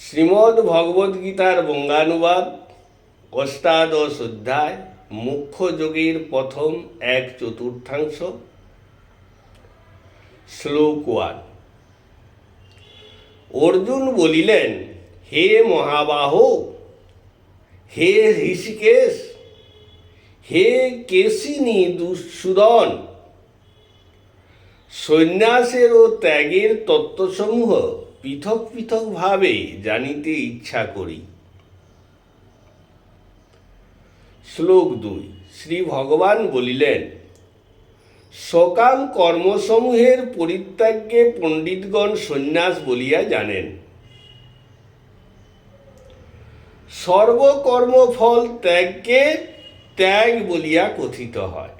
শ্রীমদ্ ভগবদ্গীতার বঙ্গানুবাদ অষ্টাদশ অধ্যায় মুখ্য যোগীর প্রথম এক চতুর্থাংশ। শ্লোক ওয়ান। অর্জুন বলিলেন, হে মহাবাহ, হে ঋষিকেশ, হে কেশিনী দুঃসুদন, সন্ন্যাসের ও ত্যাগের তত্ত্বসমূহ পৃথক পৃথকভাবে জানিতে ইচ্ছা করি। শ্লোক দুই, শ্রী ভগবান বলিলেন, সকাল কর্মসমূহের পরিত্যাগকে পণ্ডিতগণ সন্ন্যাস বলিয়া জানেন। সর্বকর্মফল ত্যাগকে ত্যাগ বলিয়া কথিত হয়।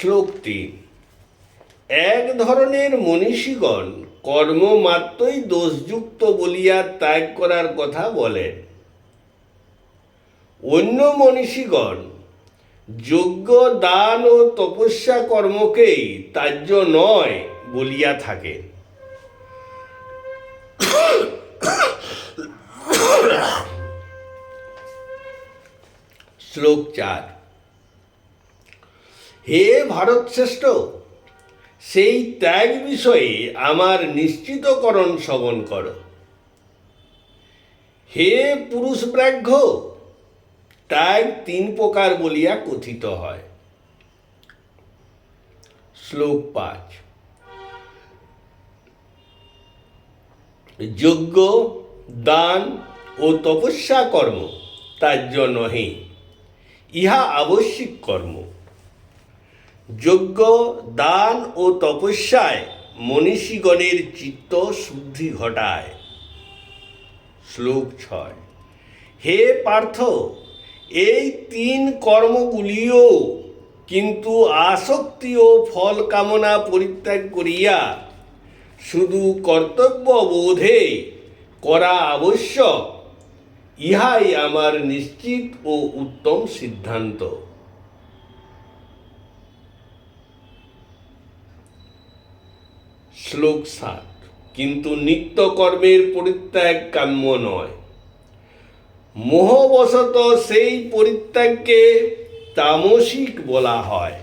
শ্লোক তিন এক ধরনের মনীষীগণ কর্ম মাত্রই দোষযুক্ত বলিয়া ত্যাগ করার কথা বলেন। অন্য মনীষীগণ যোগ্য দান ও তপস্যা কর্মকেই তার্য নয় বলিয়া থাকেন। শ্লোক চার হে ভারত শ্রেষ্ঠ সেই ত্যাগ বিষয়ে আমার নিশ্চিতকরণ শ্রবণ কর। হে পুরুষ ব্রাহ্য ত্যাগ তিন প্রকার বলিয়া কথিত হয়। শ্লোক পাঁচ। যজ্ঞ, দান ও তপস্যা কর্ম তার জন্য নহে, ইহা আবশ্যিক কর্ম। যজ্ঞ, দান ও তপস্যায় মনীষীগণের চিত্ত শুদ্ধি ঘটায়। শ্লোক ছয়। হে পার্থ, এই তিন কর্মগুলিও কিন্তু আসক্তি ও ফল কামনা পরিত্যাগ করিয়া শুধু কর্তব্য বোধে করা আবশ্যক, ইহাই আমার নিশ্চিত ও উত্তম সিদ্ধান্ত। শ্লোক সাত, কিন্তু নিত্যকর্মের পরিত্যাগ কাম্য নয়। মোহবশত সেই পরিত্যাগকে তামসিক বলা হয়।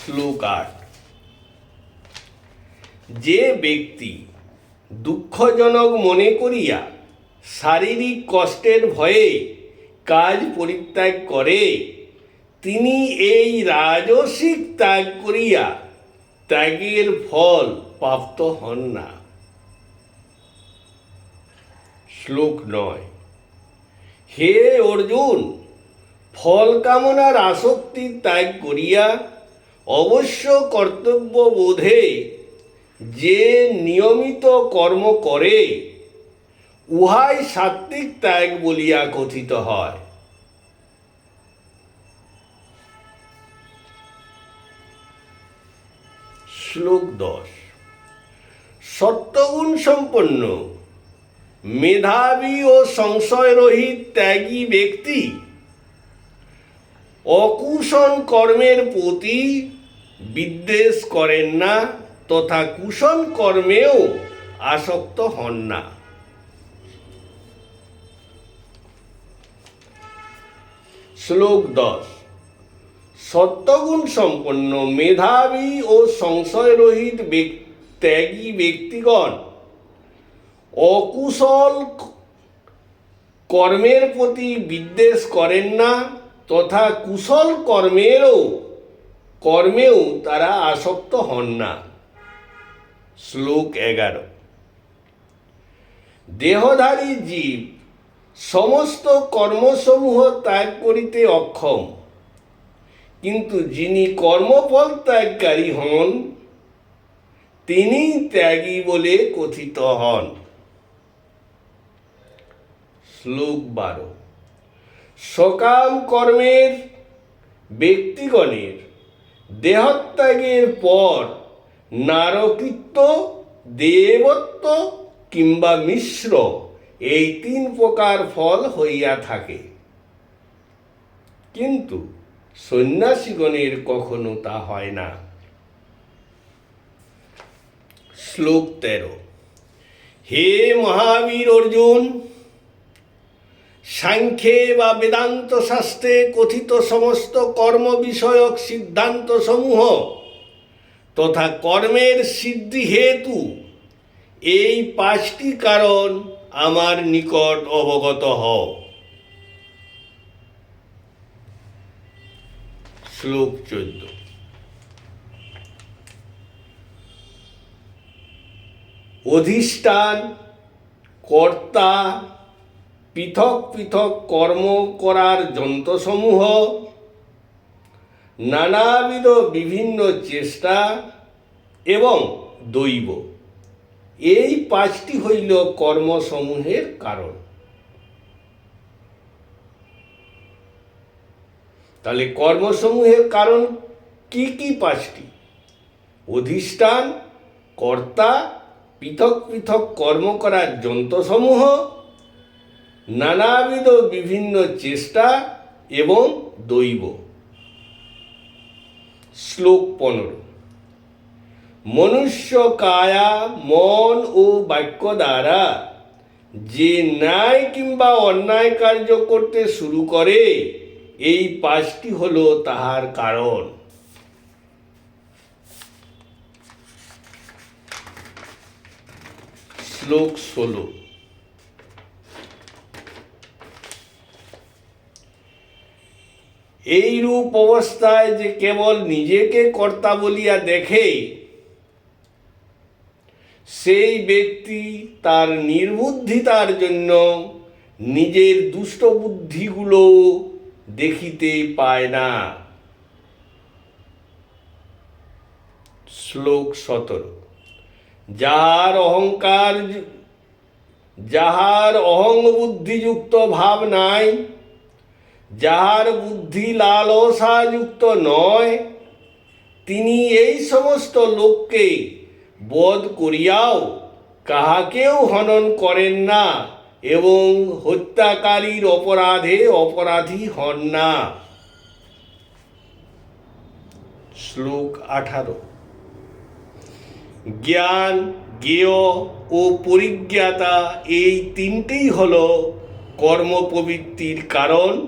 শ্লোক আট, যে ব্যক্তি দুঃখজনক মনে করিয়া শারীরিক কষ্টের ভয়ে কাজ পরিত্যাগ করে তিনি এই রাজসিক ত্যাগ করিয়া ত্যাগের ফল প্রাপ্ত হন না। শ্লোক নয়। হে অর্জুন, ফল কামনার আসক্তি ত্যাগ করিয়া অবশ্য কর্তব্য বোধে যে নিয়মিত কর্ম করে, উহাই সাত্ত্বিক ত্যাগ বলিয়া কথিত হয়। শ্লোক দশ। সত্যগুণ সম্পন্ন, মেধাবী ও সংশয়রহিত ত্যাগী ব্যক্তি, অকুশল কর্মের প্রতি বিদ্বেষ করেন না তথা কুশল কর্মেও আসক্ত হন না। শ্লোক দশ। সত্যগুণ সম্পন্ন মেধাবী ও সংশয়রহিত ত্যাগী ব্যক্তিগণ অকুশল কর্মের প্রতি বিদ্বেষ করেন না তথা কুশল কর্মেরও, কর্মেও তারা আসক্ত হন না। শ্লোক এগারো। দেহধারী জীব, সমস্ত কর্মসমূহ ত্যাগ করিতে অক্ষম। কিন্তু যিনি কর্মফল ত্যাগকারী হন, তিনি ত্যাগী বলে কথিত হন। শ্লোক বারো। সকাম কর্মের ব্যক্তিগণের দেহত্যাগের পর নারকৃত্য, দেবত্ব কিংবা মিশ্র এই তিন প্রকার ফল হইয়া থাকে। কিন্তু সন্ন্যাসীগণের কখনো তা হয় না। শ্লোক তেরো। হে মহাবীর অর্জুন, সাংখ্যে বা বেদান্ত শাস্ত্রে কথিত সমস্ত কর্ম বিষয়ক সিদ্ধান্ত সমূহ তথা কর্মের সিদ্ধি হেতু এই পাঁচটি কারণ আমার নিকট অবগত হও। শ্লোক চোদ্দ। অধিষ্ঠান, কর্তা, পৃথক পৃথক কর্ম করার যন্ত্রসমূহ, নানাবিধ বিভিন্ন চেষ্টা এবং দৈব। এই পাঁচটি হইল কর্মসমূহের কারণ। তাহলে কর্মসমূহের কারণ কি কি পাঁচটি? অধিষ্ঠান, কর্তা, পৃথক পৃথক কর্ম করার যন্ত্রসমূহ, নানাবিধ বিভিন্ন চেষ্টা এবং দৈব। শ্লোক পনেরো। মনুষ্য কায়া, মন ও বাক্য দ্বারা যে ন্যায় কিংবা অন্যায় কার্য করতে শুরু করে এই পাঁচটি হলো তাহার কারণ। শ্লোক ষোলো। এই রূপ অবস্থায় যে কেবল নিজেকে কর্তা বলিয়া দেখে, সেই ব্যক্তি তার নির্বুদ্ধিতার জন্য নিজের দুষ্ট বুদ্ধিগুলো দেখিতে পায় না। শ্লোক সতেরো যাহার অহংকার যাহার অহং বুদ্ধিযুক্ত ভাব নাই, যাহার বুদ্ধি লালসাযুক্ত নয়, তিনি এই সমস্ত লোককে বধ করিয়াও কাহাকেও হনন করেন না। এবং হত্যাকারীর অপরাধে অপরাধী হন না। শ্লোক আঠারো। জ্ঞান, জ্ঞেয় ও পরিজ্ঞাতা এই তিনটেই হল কর্মপ্রবৃত্তির কারণ।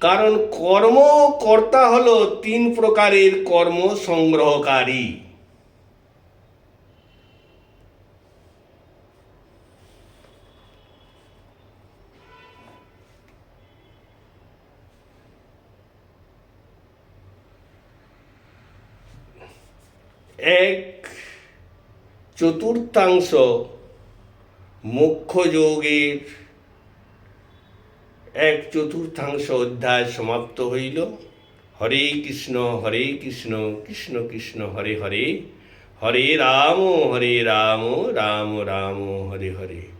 কারণ কর্ম কর্তা হল তিন প্রকারের কর্ম সংগ্রহকারী। এক চতুর্থাংশ মুখ্য যোগের এক চতুর্থাংশ অধ্যায় সমাপ্ত হইল। হরে কৃষ্ণ হরে কৃষ্ণ কৃষ্ণ কৃষ্ণ, হরে হরে। হরে রাম হরে রাম রাম রাম, হরে হরে।